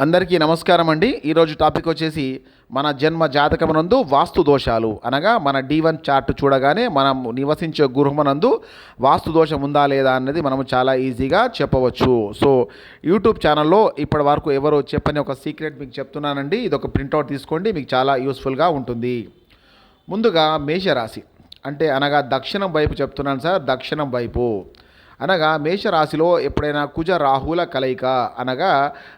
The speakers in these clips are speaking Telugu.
అందరికీ నమస్కారం అండి. ఈరోజు టాపిక్ వచ్చేసి మన జన్మ జాతకమునందు వాస్తు దోషాలు అనగా మన డి వన్ చార్ట్ చూడగానే మనం నివసించే గృహమునందు వాస్తు దోషం ఉందా లేదా అన్నది మనం చాలా ఈజీగా చెప్పవచ్చు. సో యూట్యూబ్ ఛానల్లో ఇప్పటి వరకు ఎవరు చెప్పని ఒక సీక్రెట్ మీకు చెప్తున్నానండి. ఇది ఒక ప్రింట్అవుట్ తీసుకోండి. మీకు చాలా యూస్ఫుల్గా ఉంటుంది. ముందుగా మేషరాశి. అంటే అనగా దక్షిణం వైపు చెప్తున్నాను సార్. దక్షిణం వైపు. అనగా మేషరాశిలో ఎప్పుడైనా కుజ రాహుల కలయిక అనగా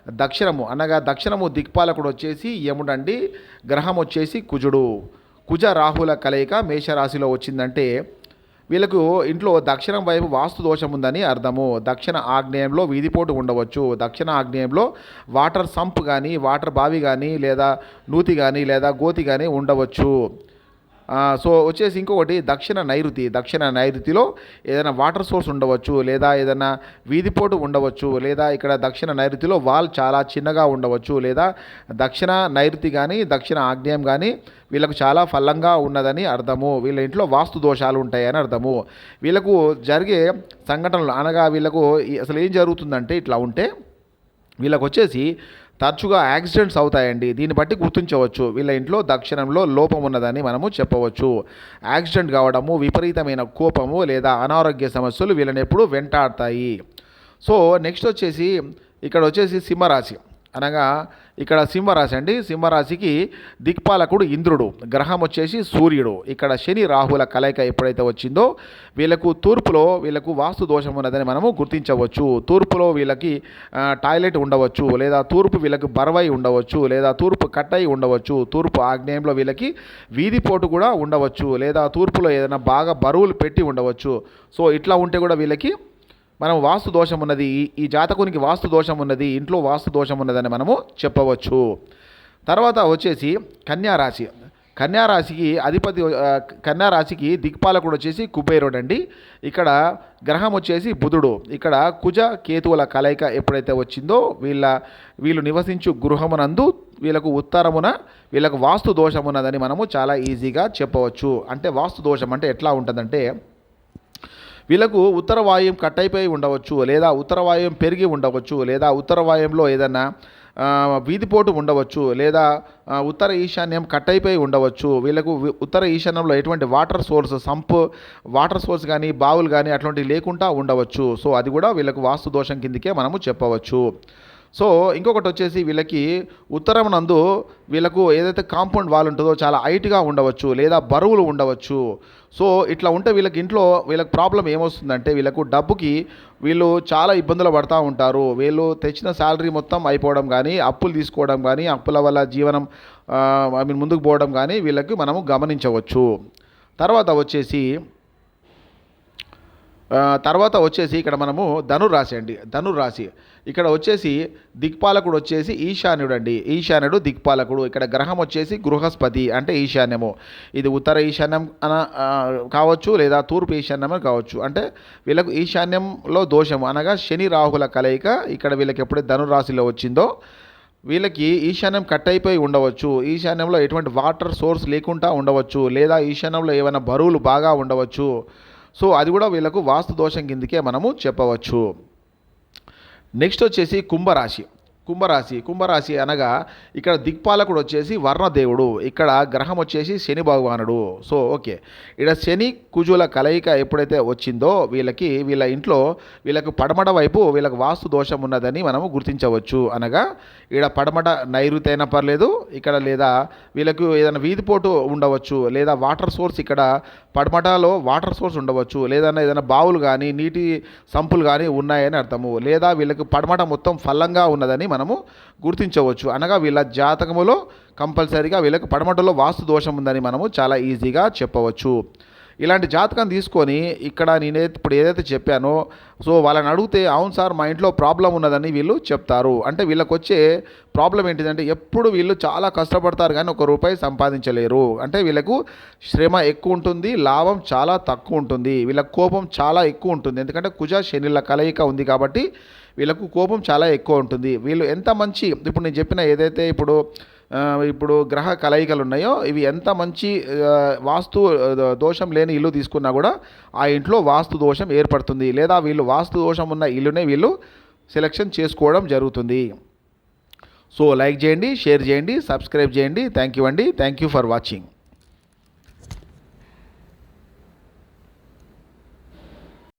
దక్షిణము అనగా దక్షిణము దిక్పాలకుడు వచ్చేసి యముడండి గ్రహం వచ్చేసి కుజుడు. కుజ రాహుల కలయిక మేషరాశిలో వచ్చిందంటే వీళ్ళకు ఇంట్లో దక్షిణం వైపు వాస్తు దోషం ఉందని అర్థము. దక్షిణ ఆగ్నేయంలో వీధిపోటు ఉండవచ్చు. దక్షిణ ఆగ్నేయంలో వాటర్ సంప్ కానీ వాటర్ బావి కానీ లేదా నూతి కానీ లేదా గోతి కానీ ఉండవచ్చు. సో వచ్చేసి ఇంకొకటి దక్షిణ నైరుతి దక్షిణ నైరుతిలో ఏదైనా వాటర్ సోర్స్ ఉండవచ్చు లేదా ఏదైనా వీధిపోటు ఉండవచ్చు లేదా ఇక్కడ దక్షిణ నైరుతిలో వాల్ చాలా చిన్నగా ఉండవచ్చు లేదా దక్షిణ నైరుతి కానీ దక్షిణ ఆగ్నేయం కానీ వీళ్ళకు చాలా ఫలంగా ఉన్నదని అర్థము. వీళ్ళ ఇంట్లో వాస్తు దోషాలు ఉంటాయని అర్థము. వీళ్ళకు జరిగే సంఘటనలు అనగా వీళ్ళకు అసలు ఏం జరుగుతుందంటే ఇట్లా ఉంటే వీళ్ళకు వచ్చేసి తరచుగా యాక్సిడెంట్స్ అవుతాయండి. దీన్ని బట్టి గుర్తించవచ్చు. వీళ్ళ ఇంట్లో దక్షిణంలో లోపం ఉన్నదని మనము చెప్పవచ్చు. యాక్సిడెంట్ కావడము విపరీతమైన కోపము లేదా అనారోగ్య సమస్యలు వీళ్ళని ఎప్పుడు వెంటాడతాయి. సో నెక్స్ట్ వచ్చేసి ఇక్కడ వచ్చేసి సింహరాశి. అనగా ఇక్కడ సింహరాశి అండి. సింహరాశికి దిక్పాలకుడు ఇంద్రుడు. గ్రహం వచ్చేసి సూర్యుడు. ఇక్కడ శని రాహుల కలయిక ఎప్పుడైతే వచ్చిందో వీళ్ళకు తూర్పులో వీళ్ళకు వాస్తు దోషం ఉన్నదని మనము గుర్తించవచ్చు. తూర్పులో వీళ్ళకి టాయిలెట్ ఉండవచ్చు లేదా తూర్పు వీళ్ళకి బరవై ఉండవచ్చు లేదా తూర్పు కట్టై ఉండవచ్చు. తూర్పు ఆగ్నేయంలో వీళ్ళకి వీధిపోటు కూడా ఉండవచ్చు లేదా తూర్పులో ఏదైనా బాగా బరువులు పెట్టి ఉండవచ్చు. సో ఇట్లా ఉంటే కూడా వీళ్ళకి మనం వాస్తు దోషం ఉన్నది ఈ- జాతకునికి వాస్తు దోషం ఉన్నది ఇంట్లో వాస్తు దోషం ఉన్నదని మనము చెప్పవచ్చు. తర్వాత వచ్చేసి కన్యారాశి కన్యారాశికి అధిపతి కన్యారాశికి దిక్పాలకుడు వచ్చేసి కుబేరుడు అండి. ఇక్కడ గ్రహం వచ్చేసి బుధుడు. ఇక్కడ కుజ కేతువుల కలయిక ఎప్పుడైతే వచ్చిందో వీళ్ళ వీళ్ళు నివసించు గృహమునందు వీళ్ళకు ఉత్తరమున వీళ్ళకు వాస్తు దోషం ఉన్నదని మనము చాలా ఈజీగా చెప్పవచ్చు. అంటే వాస్తు దోషం అంటే ఎట్లా ఉంటుందంటే వీళ్ళకు ఉత్తర వాయుం కట్ అయిపోయి ఉండవచ్చు లేదా ఉత్తర వాయుం పెరిగి ఉండవచ్చు లేదా ఉత్తర వాయుంలో ఏదైనా వీధిపోటు ఉండవచ్చు లేదా ఉత్తర ఈశాన్యం కట్ అయిపోయి ఉండవచ్చు. వీళ్ళకు ఉత్తర ఈశాన్యంలో ఎటువంటి water source sump water source కానీ బావులు కానీ అట్లాంటివి లేకుండా ఉండవచ్చు. సో అది కూడా వీళ్ళకు వాస్తు దోషం కిందకే మనము చెప్పవచ్చు. సో ఇంకొకటి వచ్చేసి వీళ్ళకి ఉత్తరం నందు వీళ్ళకు ఏదైతే కాంపౌండ్ వాల్ ఉంటుందో చాలా హైట్గా ఉండవచ్చు లేదా బరువులు ఉండవచ్చు. సో ఇట్లా ఉంటే వీళ్ళకి ఇంట్లో వీళ్ళకి ప్రాబ్లం ఏమొస్తుందంటే వీళ్ళకు డబ్బుకి వీళ్ళు చాలా ఇబ్బందులు పడుతూ ఉంటారు. వీళ్ళు తెచ్చిన శాలరీ మొత్తం అయిపోవడం కానీ అప్పులు తీసుకోవడం కానీ అప్పుల వల్ల జీవనం ఐ మీన్ ముందుకు పోవడం కానీ వీళ్ళకి మనము గమనించవచ్చు. తర్వాత వచ్చేసి తర్వాత వచ్చేసి ఇక్కడ మనము ధనురాశి అండి. ధను రాశి ఇక్కడ వచ్చేసి దిక్పాలకుడు వచ్చేసి ఈశాన్యుడు అండి ఈశాన్యుడు దిక్పాలకుడు. ఇక్కడ గ్రహం వచ్చేసి గృహస్పతి అంటే ఈశాన్యము. ఇది ఉత్తర ఈశాన్యం అన కావచ్చు లేదా తూర్పు ఈశాన్యం కావచ్చు. అంటే వీళ్ళకు ఈశాన్యంలో దోషము. అనగా శని రాహుల కలయిక ఇక్కడ వీళ్ళకి ఎప్పుడైతే ధనురాశిలో వచ్చిందో వీళ్ళకి ఈశాన్యం కట్ అయిపోయి ఉండవచ్చు. ఈశాన్యంలో ఎటువంటి వాటర్ సోర్స్ లేకుండా ఉండవచ్చు. లేదా ఈశాన్యంలో ఏమైనా బరువులు బాగా ఉండవచ్చు. సో అది కూడా వీళ్ళకు వాస్తు దోషం కిందకే మనము చెప్పవచ్చు. నెక్స్ట్ వచ్చేసి కుంభరాశి. కుంభరాశి కుంభరాశి అనగా ఇక్కడ దిక్పాలకుడు వచ్చేసి వర్ణదేవుడు ఇక్కడ గ్రహం వచ్చేసి శని భగవానుడు. So okay. ఇక్కడ శని కుజుల కలయిక ఎప్పుడైతే వచ్చిందో వీళ్ళకి వీళ్ళ ఇంట్లో వీళ్ళకు పడమట వైపు వీళ్ళకు వాస్తు దోషం ఉన్నదని మనము గుర్తించవచ్చు అనగా ఇక్కడ పడమట నైరుతి అయినా పర్లేదు ఇక్కడ లేదా వీళ్ళకు ఏదైనా వీధిపోటు ఉండవచ్చు లేదా వాటర్ సోర్స్ ఇక్కడ పడమటలో వాటర్ సోర్స్ ఉండవచ్చు లేదన్నా ఏదైనా బావులు కానీ నీటి సంపులు కానీ ఉన్నాయని అర్థము. లేదా వీళ్ళకి పడమట మొత్తం ఫలంగా ఉన్నదని మనము గుర్తించవచ్చు. అనగా వీళ్ళ జాతకములో కంపల్సరీగా వీళ్ళకి పడమటలో వాస్తు దోషం ఉందని మనము చాలా ఈజీగా చెప్పవచ్చు. ఇలాంటి జాతకం తీసుకొని ఇక్కడ నేనైతే ఇప్పుడు ఏదైతే చెప్పానో సో వాళ్ళని అడిగితే అవును సార్ మా ఇంట్లో ప్రాబ్లం ఉన్నదని వీళ్ళు చెప్తారు. అంటే వీళ్ళకి వచ్చే ప్రాబ్లం ఏంటిదంటే ఎప్పుడు వీళ్ళు చాలా కష్టపడతారు కానీ ఒక రూపాయి సంపాదించలేరు. అంటే వీళ్ళకు శ్రమ ఎక్కువ ఉంటుంది లాభం చాలా తక్కువ ఉంటుంది. వీళ్ళ కోపం చాలా ఎక్కువ ఉంటుంది. ఎందుకంటే కుజ శనిల కలయిక ఉంది కాబట్టి వీళ్ళకు కోపం చాలా ఎక్కువ ఉంటుంది. వీళ్ళు ఎంత మంచి ఇప్పుడు నేను చెప్పిన ఏదైతే ఇప్పుడు ఇప్పుడు గ్రహ కలయికలు ఉన్నాయో ఇవి ఎంత మంచి వాస్తు దోషం లేని ఇల్లు తీసుకున్నా కూడా ఆ ఇంట్లో వాస్తు దోషం ఏర్పడుతుంది. లేదా వీళ్ళు వాస్తు దోషం ఉన్న ఇల్లునే వీళ్ళు సెలెక్షన్ చేసుకోవడం జరుగుతుంది. సో లైక్ చేయండి షేర్ చేయండి సబ్స్క్రైబ్ చేయండి. థ్యాంక్ యూ అండి. Thank you for watching.